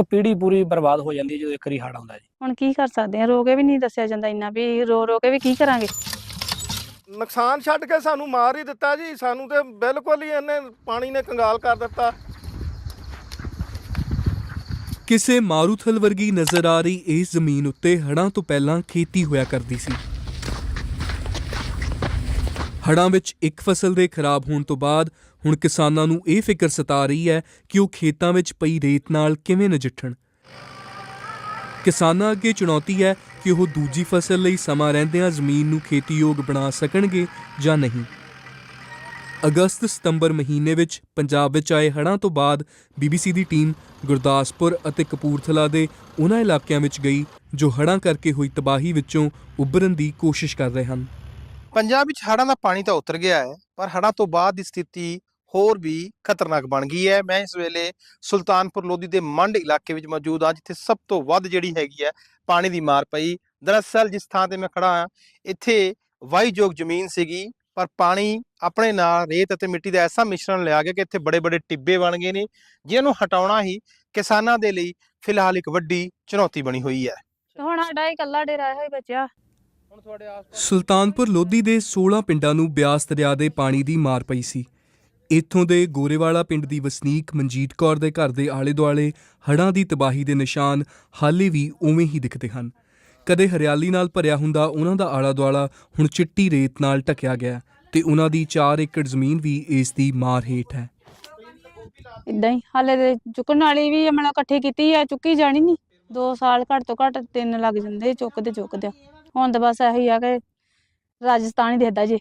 ਇੱਕ ਪੀੜ੍ਹੀ ਪੂਰੀ ਬਰਬਾਦ ਹੋ ਜਾਂਦੀ ਹੈ ਜਦੋਂ ਇੱਕ ਵਾਰੀ ਹੜ੍ਹ ਆਉਂਦਾ ਜੀ। ਹੁਣ ਕੀ ਕਰ ਸਕਦੇ ਆ? ਰੋ ਕੇ ਵੀ ਨਹੀਂ ਦੱਸਿਆ ਜਾਂਦਾ ਇੰਨਾ ਵੀ ਰੋ ਰੋ ਕੇ ਵੀ ਕੀ ਕਰਾਂਗੇ? ਨੁਕਸਾਨ ਛੱਡ ਕੇ ਸਾਨੂੰ ਮਾਰ ਹੀ ਦਿੱਤਾ ਜੀ। ਸਾਨੂੰ ਤੇ ਬਿਲਕੁਲ ਹੀ ਇਹਨੇ ਪਾਣੀ ਨੇ ਕੰਗਾਲ ਕਰ ਦਿੱਤਾ। ਕਿਸੇ ਮਾਰੂਥਲ ਵਰਗੀ ਨਜ਼ਰ ਆ ਰਹੀ ਇਸ ਜ਼ਮੀਨ ਉੱਤੇ ਹੜ੍ਹਾਂ ਤੋਂ ਪਹਿਲਾਂ ਖੇਤੀ ਹੋਇਆ ਕਰਦੀ ਸੀ। ਹੜ੍ਹਾਂ ਵਿੱਚ ਇੱਕ ਫਸਲ ਦੇ ਖਰਾਬ ਹੋਣ ਤੋਂ ਬਾਅਦ ਹੁਣ ਕਿਸਾਨਾਂ ਨੂੰ ਇਹ ਫਿਕਰ ਸਤਾ ਰਹੀ ਹੈ ਕਿ ਉਹ ਖੇਤਾਂ ਵਿੱਚ ਪਈ ਰੇਤ ਨਾਲ ਕਿਵੇਂ ਨਜਿੱਠਣ। ਕਿਸਾਨਾਂ ਅੱਗੇ ਚੁਣੌਤੀ ਹੈ ਕਿ ਉਹ ਦੂਜੀ ਫਸਲ ਲਈ ਸਮਾਂ ਰਹਿੰਦਿਆਂ ਜ਼ਮੀਨ ਨੂੰ ਖੇਤੀਯੋਗ ਬਣਾ ਸਕਣਗੇ ਜਾਂ ਨਹੀਂ। ਅਗਸਤ ਸਤੰਬਰ ਮਹੀਨੇ ਵਿੱਚ ਪੰਜਾਬ ਵਿੱਚ ਆਏ ਹੜ੍ਹਾਂ ਤੋਂ ਬਾਅਦ ਬੀਬੀਸੀ ਦੀ ਟੀਮ ਗੁਰਦਾਸਪੁਰ ਅਤੇ ਕਪੂਰਥਲਾ ਦੇ ਉਹਨਾਂ ਇਲਾਕਿਆਂ ਵਿੱਚ ਗਈ, ਜੋ ਹੜ੍ਹਾਂ ਕਰਕੇ ਹੋਈ ਤਬਾਹੀ ਵਿੱਚੋਂ ਉੱਭਰਨ ਦੀ ਕੋਸ਼ਿਸ਼ ਕਰ ਰਹੇ ਹਨ। ਪੰਜਾਬ ਵਿੱਚ ਹੜ੍ਹਾਂ ਦਾ ਪਾਣੀ ਤਾਂ ਉਤਰ ਗਿਆ ਹੈ, ਪਰ ਹੜ੍ਹਾਂ ਤੋਂ ਬਾਅਦ ਦੀ ਸਥਿਤੀ ਹੋਰ ਵੀ ਖਤਰਨਾਕ ਬਣ ਗਈ ਹੈ। ਮੈਂ ਇਸ ਵੇਲੇ ਸੁਲਤਾਨਪੁਰ ਲੋਧੀ ਦੇ ਮੰਡ ਇਲਾਕੇ ਵਿੱਚ ਮੌਜੂਦ ਹਾਂ, ਜਿੱਥੇ ਸਭ ਤੋਂ ਵੱਧ ਜਿਹੜੀ ਹੈਗੀ ਹੈ ਪਾਣੀ ਦੀ ਮਾਰ ਪਈ। ਦਰਅਸਲ ਜਿਸ ਥਾਂ ਤੇ ਮੈਂ ਖੜਾ ਹਾਂ, ਇੱਥੇ ਵਾਹੀਯੋਗ ਜ਼ਮੀਨ ਸੀਗੀ, ਪਰ ਪਾਣੀ ਆਪਣੇ ਨਾਲ ਰੇਤ ਅਤੇ ਮਿੱਟੀ ਦਾ ਐਸਾ ਮਿਸ਼ਰਣ ਲਿਆ ਗਿਆ ਕਿ ਇੱਥੇ ਬੜੇ ਬੜੇ ਟਿੱਬੇ ਬਣ ਗਏ ਨੇ, ਜਿਹਨੂੰ ਨੂੰ ਹਟਾਉਣਾ ਹੀ ਕਿਸਾਨਾਂ ਦੇ ਲਈ ਫਿਲਹਾਲ ਇੱਕ ਵੱਡੀ ਚੁਣੌਤੀ ਬਣੀ ਹੋਈ ਹੈ। ਹੁਣ ਸਾਡਾ ਇਕੱਲਾ ਡੇਰਾ ਹੋਈ ਬਚਿਆ। ਸੁਲਤਾਨਪੁਰ ਲੋਧੀ ਦੇ 16 ਪਿੰਡਾਂ ਨੂੰ ਬਿਆਸ ਦਰਿਆ ਦੇ ਪਾਣੀ ਦੀ ਮਾਰ ਪਈ ਸੀ। ਇੱਥੋਂ ਦੇ ਗੋਰੇਵਾਲਾ ਪਿੰਡ ਦੀ ਵਸਨੀਕ ਮਨਜੀਤ ਕੌਰ ਦੇ ਘਰ ਦੇ ਆਲੇ-ਦੁਆਲੇ ਹੜ੍ਹਾਂ ਦੀ ਤਬਾਹੀ ਦੇ ਨਿਸ਼ਾਨ ਹਾਲੇ ਵੀ ਉਵੇਂ ਹੀ ਦਿਖਦੇ ਹਨ। ਕਦੇ ਹਰਿਆਲੀ ਨਾਲ ਭਰਿਆ ਹੁੰਦਾ ਉਹਨਾਂ ਦਾ ਆਲਾ-ਦੁਆਲਾ ਹੁਣ ਚਿੱਟੀ ਰੇਤ ਨਾਲ ਢਕਿਆ ਗਿਆ ਤੇ ਉਹਨਾਂ ਦੀ 4 ਏਕੜ ਜ਼ਮੀਨ ਵੀ ਇਸ ਦੀ ਮਾਰ ਹੇਠ ਹੈ। ਇਦਾਂ ਹੀ ਹਾਲੇ ਤੇ ਚੁੱਕਣ ਵਾਲੀ ਵੀ ਮਤਲਬ ਇਕੱਠੀ ਕੀਤੀ ਆ ਚੁੱਕੀ ਜਾਣੀ ਨਹੀਂ। 2 ਸਾਲ ਘੱਟ ਤੋਂ ਘੱਟ ਤਿੰਨ ਲੱਗ ਜਾਂਦੇ ਚੁੱਕਦੇ ਚੁੱਕਦੇ ਹੁਣ ਤਾਂ ਬਸ ਇਹੀ ਆ ਕਿ ਰਾਜਸਥਾਨ ਹੀ ਦਿਖਦਾ ਜੀ।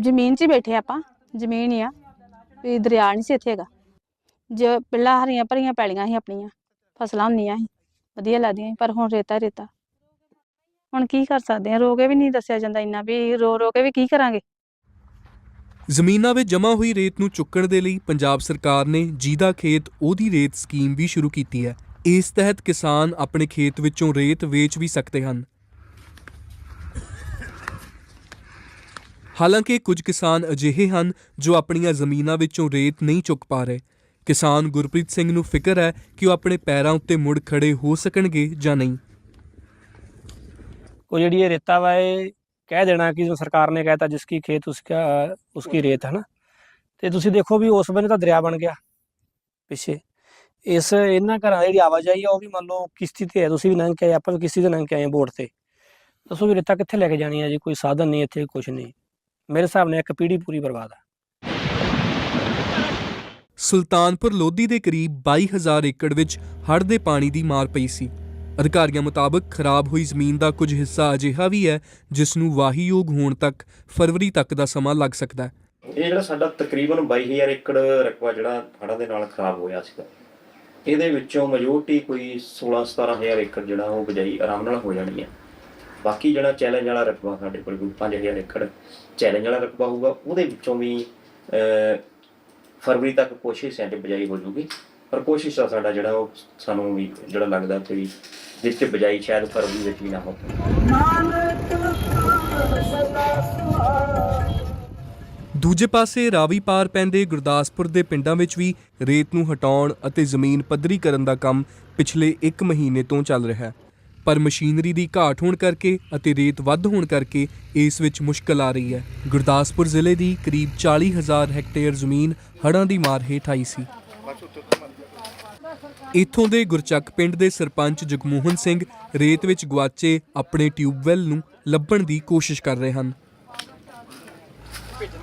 ਜ਼ਮੀਨ 'ਚ ਹੀ ਬੈਠੇ ਆਪਾਂ, ਜ਼ਮੀਨ ਹੀ ਆ, ਵੀ ਦਰਿਆ ਨਹੀਂ ਸੀ ਇੱਥੇ ਹੈਗਾ। ਜੇ ਪਹਿਲਾਂ ਹਰੀਆਂ ਭਰੀਆਂ ਪੈਲੀਆਂ ਸੀ ਆਪਣੀਆਂ, ਫਸਲਾਂ ਹੁੰਦੀਆਂ ਸੀ, ਵਧੀਆ ਲੱਗਦੀਆਂ ਸੀ, ਪਰ ਹੁਣ ਰੇਤਾ ਰੇਤਾ। ਹੁਣ ਕੀ ਕਰ ਸਕਦੇ ਆ ਰੋ ਕੇ ਵੀ ਨਹੀਂ ਦੱਸਿਆ ਜਾਂਦਾ ਇੰਨਾ ਵੀ, ਰੋ ਰੋ ਕੇ ਵੀ ਕੀ ਕਰਾਂਗੇ? ਜ਼ਮੀਨਾਂ ਵਿੱਚ ਜਮ੍ਹਾਂ ਹੋਈ ਰੇਤ ਨੂੰ ਚੁੱਕਣ ਦੇ ਲਈ ਪੰਜਾਬ ਸਰਕਾਰ ਨੇ ਜੀਦਾ ਖੇਤ ਉਹਦੀ ਰੇਤ ਸਕੀਮ ਵੀ ਸ਼ੁਰੂ ਕੀਤੀ ਹੈ। ਇਸ ਤਹਿਤ ਕਿਸਾਨ ਆਪਣੇ ਖੇਤ ਵਿੱਚੋਂ ਰੇਤ ਵੇਚ ਵੀ ਸਕਦੇ ਹਨ। ਹਾਲਾਂਕਿ ਕੁਝ ਕਿਸਾਨ ਅਜਿਹੇ ਹਨ ਜੋ ਆਪਣੀਆਂ ਜ਼ਮੀਨਾਂ ਵਿੱਚੋਂ ਰੇਤ ਨਹੀਂ ਚੁੱਕ ਪਾ ਰਹੇ। ਕਿਸਾਨ ਗੁਰਪ੍ਰੀਤ ਸਿੰਘ ਨੂੰ ਫਿਕਰ ਹੈ ਕਿ ਉਹ ਆਪਣੇ ਪੈਰਾਂ ਉੱਤੇ ਮੁੜ ਖੜੇ ਹੋ ਸਕਣਗੇ ਜਾਂ ਨਹੀਂ। ਉਹ ਜਿਹੜੀ ਇਹ ਰੇਤਾ ਵਾ, ਇਹ ਕਹਿ ਦੇਣਾ ਕਿ ਜੋ ਸਰਕਾਰ ਨੇ ਕਹਿਤਾ ਜਿਸकी ਖੇਤ ਉਸਕਾ ਉਸकी ਰੇਤ ਹੈ ਨਾ ਤੇ ਤੁਸੀਂ ਦੇਖੋ ਵੀ ਉਸ ਵੇਲੇ ਤਾਂ ਦਰਿਆ ਬਣ ਗਿਆ ਪਿੱਛੇ। ਇਸ ਇਹਨਾਂ ਘਰਾਂ ਦੀ ਜਿਹੜੀ ਆਵਾਜਾਈ ਆ, ਉਹ ਵੀ ਮੰਨ ਲਓ ਕਿਸ਼ਤੀ ਤੇ ਹੈ, ਤੁਸੀਂ ਵੀ ਲੰਘ ਕੇ ਆਏ, ਆਪਾਂ ਵੀ ਕਿਸ਼ਤੀ ਤੇ ਲੰਘ ਕੇ ਆਏ ਬੋਟ ਤੇ। ਦੱਸੋ ਵੀ ਰੇਤਾ ਕਿੱਥੇ ਲੈ ਕੇ ਜਾਣੀ ਹੈ ਜੀ? ਕੋਈ ਸਾਧਨ ਨਹੀਂ ਇੱਥੇ ਕੁਝ ਨਹੀਂ। ਮੇਰੇ ਹਿਸਾਬ ਨਾਲ ਇੱਕ ਪੀੜ੍ਹੀ ਪੂਰੀ ਬਰਬਾਦ ਹੈ ਸੁਲਤਾਨਪੁਰ ਲੋਧੀ ਦੇ ਕਰੀਬ 22000 ਏਕੜ ਵਿੱਚ ਹੜ੍ਹ ਦੇ ਪਾਣੀ ਦੀ ਮਾਰ ਪਈ ਸੀ। ਅਧਿਕਾਰੀਆਂ ਮੁਤਾਬਕ ਖਰਾਬ ਹੋਈ ਜ਼ਮੀਨ ਦਾ ਕੁਝ ਹਿੱਸਾ ਅਜਿਹਾ ਵੀ ਹੈ ਜਿਸ ਨੂੰ ਵਾਹੀਯੋਗ ਹੋਣ ਤੱਕ ਫਰਵਰੀ ਤੱਕ ਦਾ ਸਮਾਂ ਲੱਗ ਸਕਦਾ ਹੈ। ਇਹ ਜਿਹੜਾ ਸਾਡਾ ਤਕਰੀਬਨ 22000 ਏਕੜ ਰਕਬਾ ਜਿਹੜਾ ਹੜ੍ਹਾਂ ਦੇ ਨਾਲ ਖਰਾਬ ਹੋਇਆ ਸੀਗਾ ਇਹਦੇ ਵਿੱਚੋਂ ਮੈਜੋਰਟੀ ਕੋਈ 16 17000 ਏਕੜ ਜਿਹੜਾ ਉਹ ਬਜਾਈ ਆਰਾਮ ਨਾਲ ਹੋ ਜਾਣੀ ਹੈ। ਬਾਕੀ ਜਿਹੜਾ ਚੈਲੰਜ ਵਾਲਾ ਰਕਬਾ ਸਾਡੇ ਕੋਲ 5000 ਏਕੜ ਚੈਲੰਜ ਵਾਲਾ ਰਕਬਾ ਹੋਊਗਾ, ਉਹਦੇ ਵਿੱਚੋਂ ਵੀ ਫਰਵਰੀ ਤੱਕ ਕੋਸ਼ਿਸ਼ ਹੈ ਕਿ ਬਜਾਈ ਹੋ ਜੂਗੀ ਪਰ ਕੋਸ਼ਿਸ਼ ਦਾ ਸਾਡਾ ਜਿਹੜਾ ਉਹ ਸਾਨੂੰ ਵੀ ਜਿਹੜਾ ਲੱਗਦਾ ਕਿ ਵਿੱਚ ਬਜਾਈ ਸ਼ਾਇਦ ਫਰਵਰੀ ਵਿੱਚ ਵੀ ਨਾ ਹੋ ਦੂਜੇ ਪਾਸੇ ਰਾਵੀ ਪਾਰ ਪੈਂਦੇ ਗੁਰਦਾਸਪੁਰ ਦੇ ਪਿੰਡਾਂ ਵਿੱਚ ਵੀ ਰੇਤ ਨੂੰ ਹਟਾਉਣ ਅਤੇ ਜ਼ਮੀਨ ਪੱਧਰੀ ਕਰਨ ਦਾ ਕੰਮ ਪਿਛਲੇ 1 ਮਹੀਨੇ ਤੋਂ ਚੱਲ ਰਿਹਾ ਹੈ। ਪਰ ਮਸ਼ੀਨਰੀ ਦੀ ਘਾਟ ਹੋਣ ਕਰਕੇ ਅਤੇ ਰੇਤ ਵੱਧ ਹੋਣ ਕਰਕੇ ਇਸ ਵਿੱਚ ਮੁਸ਼ਕਲ ਆ ਰਹੀ ਹੈ। ਗੁਰਦਾਸਪੁਰ ਜ਼ਿਲ੍ਹੇ ਦੀ ਕਰੀਬ 40000 ਹੈਕਟੇਅਰ ਜ਼ਮੀਨ ਹੜ੍ਹਾਂ ਦੀ ਮਾਰ ਹੇਠ ਆਈ ਸੀ। ਇੱਥੋਂ ਦੇ ਗੁਰਚੱਕ ਪਿੰਡ ਦੇ ਸਰਪੰਚ ਜਗਮੋਹਨ ਸਿੰਘ ਰੇਤ ਵਿੱਚ ਗਵਾਚੇ ਆਪਣੇ ਟਿਊਬਵੈੱਲ ਨੂੰ ਲੱਭਣ ਦੀ ਕੋਸ਼ਿਸ਼ ਕਰ ਰਹੇ ਹਨ।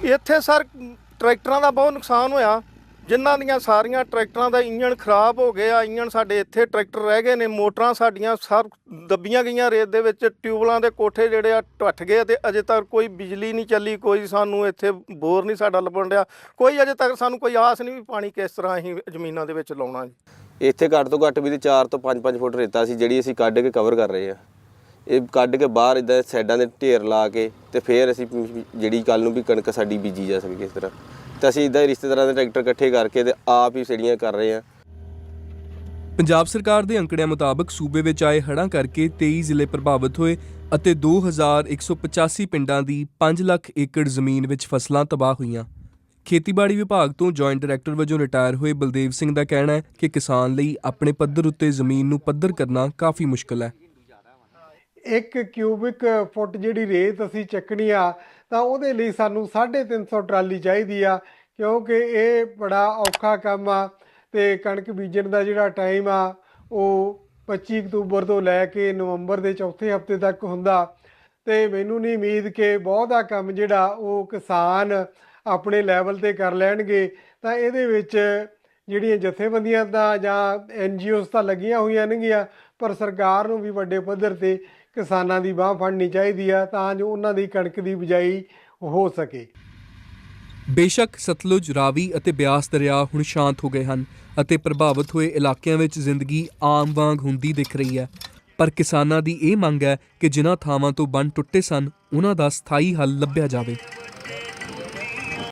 ਇੱਥੇ ਸਰ, ਟਰੈਕਟਰਾਂ ਦਾ ਬਹੁਤ ਨੁਕਸਾਨ ਹੋਇਆ। ਜਿਨ੍ਹਾਂ ਦੀਆਂ ਸਾਰੀਆਂ ਟਰੈਕਟਰਾਂ ਦਾ ਇੰਜਣ ਖਰਾਬ ਹੋ ਗਿਆ, ਇੰਜਣ ਸਾਡੇ ਇੱਥੇ ਟਰੈਕਟਰ ਰਹਿ ਗਏ ਨੇ, ਮੋਟਰਾਂ ਸਾਡੀਆਂ ਸਭ ਦੱਬੀਆਂ ਗਈਆਂ ਰੇਤ ਦੇ ਵਿੱਚ, ਟਿਊਬਲਾਂ ਦੇ ਕੋਠੇ ਜਿਹੜੇ ਆ ਟੁੱਟ ਗਏ ਤੇ ਅਜੇ ਤੱਕ ਕੋਈ ਬਿਜਲੀ ਨਹੀਂ ਚੱਲੀ, ਕੋਈ ਸਾਨੂੰ ਇੱਥੇ ਬੋਰ ਨਹੀਂ ਸਾਡਾ ਲੱਭਣ ਡਿਆ, ਕੋਈ ਅਜੇ ਤੱਕ ਸਾਨੂੰ ਕੋਈ ਆਸ ਨਹੀਂ ਵੀ ਪਾਣੀ ਕਿਸ ਤਰ੍ਹਾਂ ਅਸੀਂ ਜ਼ਮੀਨਾਂ ਦੇ ਵਿੱਚ ਲਾਉਣਾ ਜੀ। ਇੱਥੇ ਘੱਟ ਤੋਂ ਘੱਟ ਵੀ ਤੇ 4 ਤੋਂ 5-5 ਫੁੱਟ ਰੇਤਾ ਸੀ, ਜਿਹੜੀ ਅਸੀਂ ਕੱਢ ਕੇ ਕਵਰ ਕਰ ਰਹੇ ਆ। ਇਹ ਕੱਢ ਕੇ ਬਾਹਰ ਇਦਾਂ ਸਾਈਡਾਂ ਦੇ ਢੇਰ ਲਾ ਕੇ ਤੇ ਫੇਰ ਅਸੀਂ ਜਿਹੜੀ ਕੱਲ ਨੂੰ ਵੀ ਕਣਕ ਸਾਡੀ ਬੀਜੀ ਜਾ ਸਕੇ ਇਸ ਤਰ੍ਹਾਂ। ਤੇ ਅਸੀਂ ਇਦਾਂ ਰਿਸ਼ਤੇਦਾਰਾਂ ਦੇ ਟਰੈਕਟਰ ਇਕੱਠੇ ਕਰਕੇ ਤੇ ਆਪ ਹੀ ਸੜੀਆਂ ਕਰ ਰਹੇ ਆ ਪੰਜਾਬ ਸਰਕਾਰ ਦੇ ਅੰਕੜਿਆਂ ਮੁਤਾਬਕ ਸੂਬੇ ਵਿੱਚ ਆਏ ਹੜ੍ਹਾਂ ਕਰਕੇ 23 ਜ਼ਿਲ੍ਹੇ ਪ੍ਰਭਾਵਿਤ ਹੋਏ ਅਤੇ 2185 ਪਿੰਡਾਂ ਦੀ 5 ਲੱਖ ਏਕੜ ਜ਼ਮੀਨ ਵਿੱਚ ਫਸਲਾਂ ਤਬਾਹ ਹੋਈਆਂ। ਖੇਤੀਬਾੜੀ ਵਿਭਾਗ ਤੋਂ ਜੁਆਇੰਟ ਡਾਇਰੈਕਟਰ ਵਜੋਂ ਰਿਟਾਇਰ ਹੋਏ ਬਲਦੇਵ ਸਿੰਘ ਦਾ ਕਹਿਣਾ ਹੈ ਕਿ ਕਿਸਾਨ ਲਈ ਆਪਣੇ ਪੱਧਰ ਉੱਤੇ ਜ਼ਮੀਨ ਨੂੰ ਪੱਧਰ ਕਰਨਾ ਕਾਫੀ ਮੁਸ਼ਕਲ ਹੈ। ਇੱਕ ਕਿਊਬਿਕ ਫੁੱਟ ਜਿਹੜੀ ਰੇਤ ਅਸੀਂ ਚੱਕਣੀ ਆ ਤਾਂ ਉਹਦੇ ਲਈ ਸਾਨੂੰ 350 ਟਰਾਲੀ ਚਾਹੀਦੀ ਆ, ਕਿਉਂਕਿ ਇਹ ਬੜਾ ਔਖਾ ਕੰਮ ਆ ਤੇ ਕਣਕ ਬੀਜਣ ਦਾ ਜਿਹੜਾ ਟਾਈਮ ਆ, ਉਹ 25 ਅਕਤੂਬਰ ਤੋਂ ਲੈ ਕੇ ਨਵੰਬਰ ਦੇ ਚੌਥੇ ਹਫ਼ਤੇ ਤੱਕ ਹੁੰਦਾ। ਤੇ ਮੈਨੂੰ ਨਹੀਂ ਉਮੀਦ ਕਿ ਬਹੁਤਾ ਕੰਮ ਜਿਹੜਾ ਉਹ ਕਿਸਾਨ ਆਪਣੇ ਲੈਵਲ ਤੇ ਕਰ ਲੈਣਗੇ। ਤਾਂ ਇਹਦੇ ਵਿੱਚ ਜਿਹੜੀਆਂ ਜਥੇਬੰਦੀਆਂ ਦਾ ਜਾਂ ਐਨਜੀਓਸ ਤਾਂ ਲੱਗੀਆਂ ਹੋਈਆਂ ਨੇਗੀਆਂ ਪਰ ਸਰਕਾਰ ਨੂੰ ਵੀ ਵੱਡੇ ਪੱਧਰ ਤੇ ਕਿਸਾਨਾਂ ਦੀ ਬਾਹ ਫੜਨੀ ਚਾਹੀਦੀ ਆ ਤਾਂ ਜੋ ਉਹਨਾਂ ਦੀ ਕਣਕ ਦੀ ਬਿਜਾਈ ਹੋ ਸਕੇ। ਬੇਸ਼ੱਕ ਸਤਲੁਜ, ਰਾਵੀ ਅਤੇ ਬਿਆਸ ਦਰਿਆ ਹੁਣ ਸ਼ਾਂਤ ਹੋ ਗਏ ਹਨ ਅਤੇ ਪ੍ਰਭਾਵਿਤ ਹੋਏ ਇਲਾਕਿਆਂ ਵਿੱਚ ਜ਼ਿੰਦਗੀ ਆਮ ਵਾਂਗ ਹੁੰਦੀ ਦਿਖ ਰਹੀ ਹੈ। ਪਰ ਕਿਸਾਨਾਂ ਦੀ ਇਹ ਮੰਗ ਹੈ ਕਿ ਜਿਨ੍ਹਾਂ ਥਾਵਾਂ ਤੋਂ ਬੰਨ ਟੁੱਟੇ ਸਨ, ਉਹਨਾਂ ਦਾ ਸਥਾਈ ਹੱਲ ਲੱਭਿਆ ਜਾਵੇ।